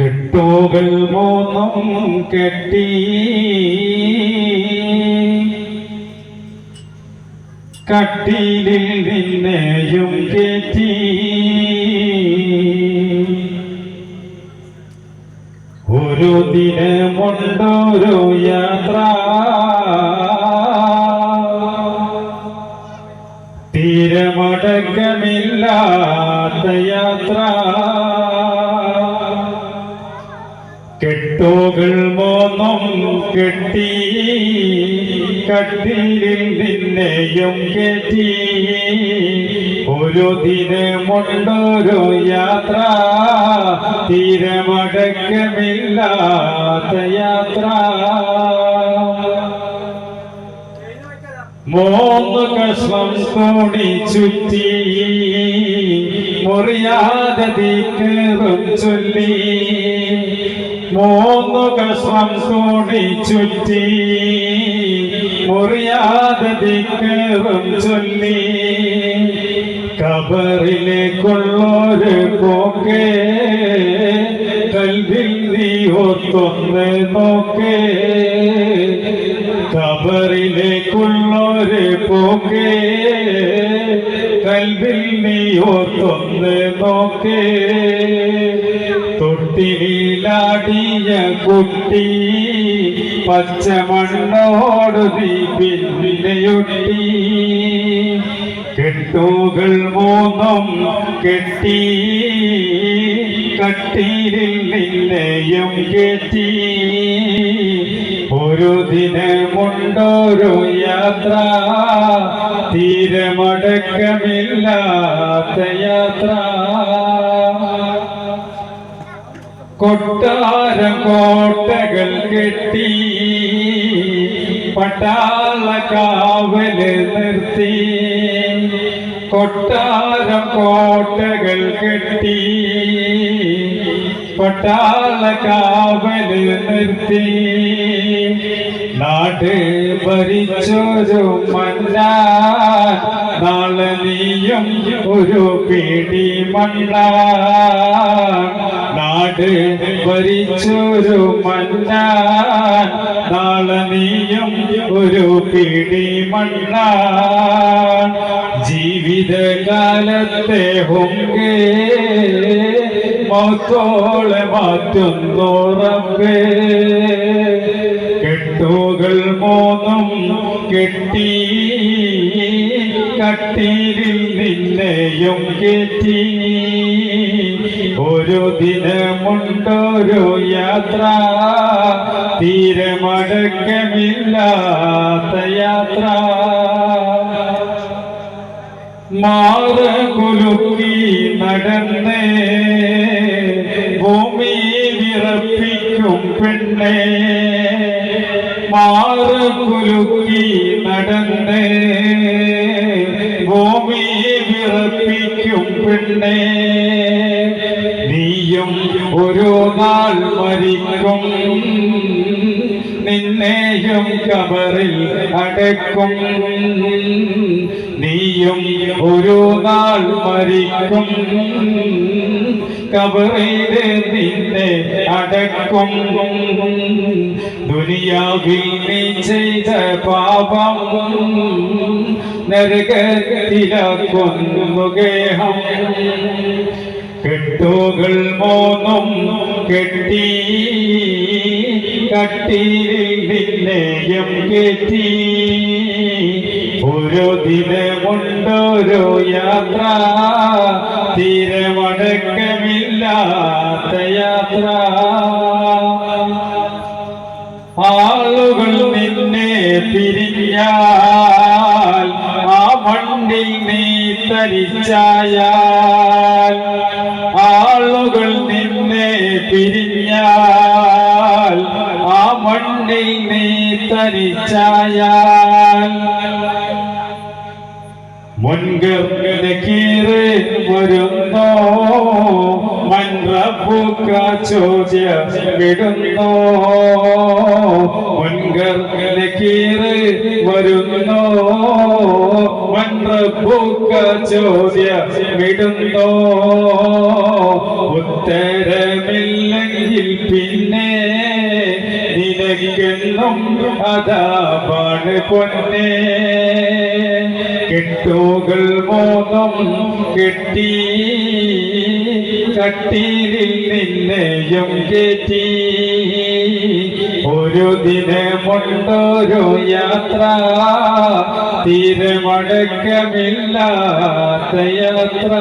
കെട്ടുകൾ മൂന്നും കെട്ടി. കട്ടിലിൽ നിന്നെയും കെട്ടി. ഒരു ദിനമുണ്ടൊരു കെട്ടുകൾ മോന്നും കെട്ടി കട്ടിലിൽ നിന്നെയും കെട്ടി. ഒരു ദിനമുണ്ടൊരു യാത്ര തീരമടക്കമില്ലാത്ത യാത്ര. മൂന്ന് കഷ്ണം കൂടി ചുറ്റി മുറിയാതെ തീക്കേറും ചൊല്ലി. മൂന്ന് കഷ്ണം കോണി ചുറ്റി മുറിയാതെ തീക്കേറും ചൊല്ലി. കബറിലേക്കുള്ളൊരു പോക്കേ. കൽവിൽ നീ ഒത്തൊന്ന് നോക്കേ. കബറിലേക്കുള്ളൊരു പോക്കേ. കൽവിൽ നീ ഒത്തൊന്ന് നോക്കേ. തൊട്ടിലാടിയ കുട്ടി പച്ചമണ്ണോട് നീ പിന്നെയൊട്ടി കെട്ടുകൾ മൂന്നും കെട്ടി കട്ടിയിൽ നിന്നെയും കെട്ടി. ഒരു ദിനമുണ്ടൊരു യാത്ര തീരമടക്കമില്ലാത്ത യാത്ര. കൊട്ടാരം കോട്ടകൾ കെട്ടി പട്ടാള കാവൽ നിർത്തി. കൊട്ടാരം കോട്ടകൾ കെട്ടി പട്ടാള കാവൽ നിർത്തി. നാട് ഭരിച്ചൊരു മന്ന നാളെ നീയും ഒരു പിടി മണ്ണ നാട് ഭരിച്ചൊരു മന്ന നാളെ നീയും ഒരു പിടി മണ്ണ ജീവിതകാലത്തെ ഹൊങ്കേ മൗത്തോളെ മാറ്റുന്നോറപ്പേ കെട്ടുകൾ മോന്നും കെട്ടി കട്ടീരിൽ നിന്നെയും കെട്ടി ഒരു ദിനമുണ്ടോരോ യാത്ര. തീരമടക്കമില്ലാത്ത യാത്ര. മാറുകുലുക്കി നടന്നേ. ഭൂമി വിറപ്പിക്കും പെണ്ണേ. മാറുകുലുക്കി നടന്നേ. ഭൂമി വിറപ്പിക്കും പെണ്ണേ. ഒരു നാൾ മരിക്കും. നിന്നെയും കബറിൽ അടക്കും നീയും ഒരു നാൾ മരിക്കും. കബറിലെ നിന്നെ അടക്കും ദുനിയാവിൽ നീ ചെയ്ത പാപം നരകത്തിലാക്കുന്നു ഗേഹം കെട്ടുകൾ മൂന്നും കെട്ടി കട്ടിലിൽ നിന്നെയും കെട്ടി. ഒരു ദിനമുണ്ടൊരു യാത്ര തീരമടക്കമില്ലാത്ത യാത്ര. ആളുകൾ നിന്നെ പിരിഞ്ഞാൽ ആ മണ്ണിൽ നീ തരിച്ചായാൽ വരുന്നോ? മൻറബുക്ക ചോദ്യ വിടുന്നോ? മുൻകീറ് വരുന്നോ? മൻറബുക്ക വിടുന്നോ? ഉത്തരമില്ല അതാപാണ് പൊന്നെ. കെട്ടോകൾ മോഹം കെട്ടി കട്ടിയിൽ നിന്നെയും കെട്ടി ഒരു ദിനമുണ്ടോരോ യാത്ര തീരമടക്കമില്ലാത്ത യാത്ര.